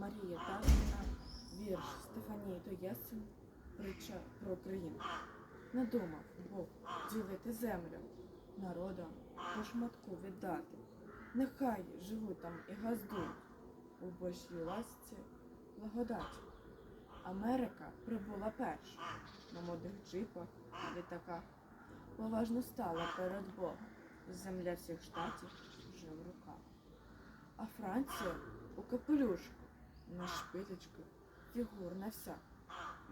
Марія Тазіна, вірш Стефанії Тоєсин, притча про Україну. Надумав Бог ділити землю, народам по шматку віддати. Нехай живуть там і газдують у Божій ласці благодаті. Америка прибула перша на модних джипах, літаках. Поважно стала перед Богом. Земля всіх штатів вже в руках. А Франція у капелюшку, на шпилечку, фігурна вся.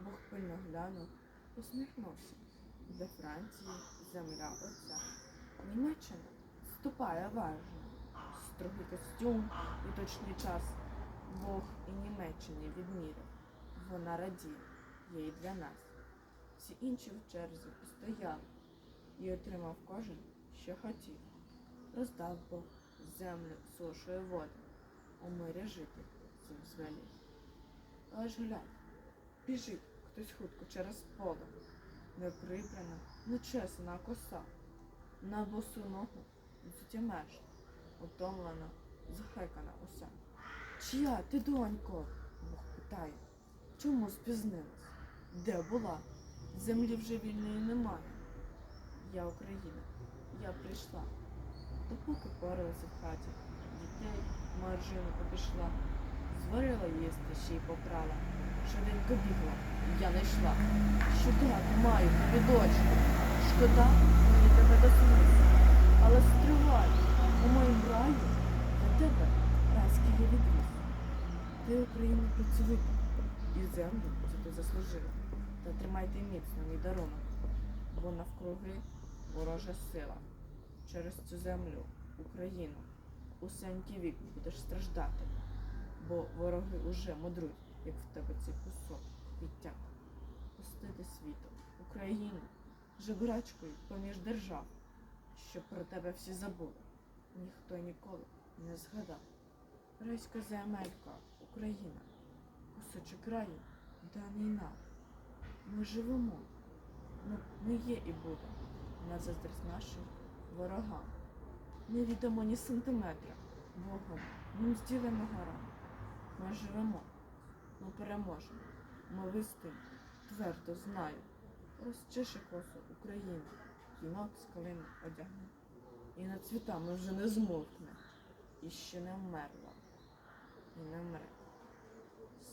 Бог пильно глянув, усміхнувся. Для Франції земля оця. Німеччина ступає важно. Строгий костюм і точний час. Бог і Німеччині відміряв. Вона радіє, є і для нас. Всі інші в черзі постояли і отримав кожен, що хотів. Роздав Бог землю, сушу і воду, у мирі жити цим звелів. Аж глянь, біжить хтось хутко через поле, не прибрана, нечесна коса, на босу ногу затямеш, утомлена, захекана уся. Чия ти, донько? Бог питає. Чому спізнилась? Де була? Землі вже вільної немає. Я Україна, я прийшла. Допоки поралася в хаті, дітей маржину обійшла, зварила їсти ще й попрала. Швиденько бігла, я не йшла. Дати маю тобі дочку? Шкода мені тебе до. Але стривай, у моїм раю для тебе райський є відріз. Ти Україна працьовита, і землю це ти заслужила. Та тримайте міцно мій дарунок, бо навкруги ворожа сила. Через цю землю, Україну, усенький вік будеш страждати, бо вороги уже мудрують, як в тебе цей кусок відтяг. Пустити світом, Україну, жебрачкою поміж держав, щоб про тебе всі забули, ніхто ніколи не згадав. Райська земелька, Україна, кусочок краю, даний нам. Ми живемо, ми, ми є і будемо, на заздрість нашим ворогам. Не віддамо ні сантиметра Богом, ми зділимо горам. Ми живемо, ми переможемо, ми вистоїмо, твердо знаю. Розчеши косу Україну, вінок з калини одягне. І над цвітами вже не змовкне, і ще не вмерла, і не вмре.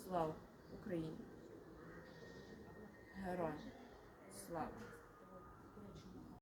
Слава Україні! Героям! Слава!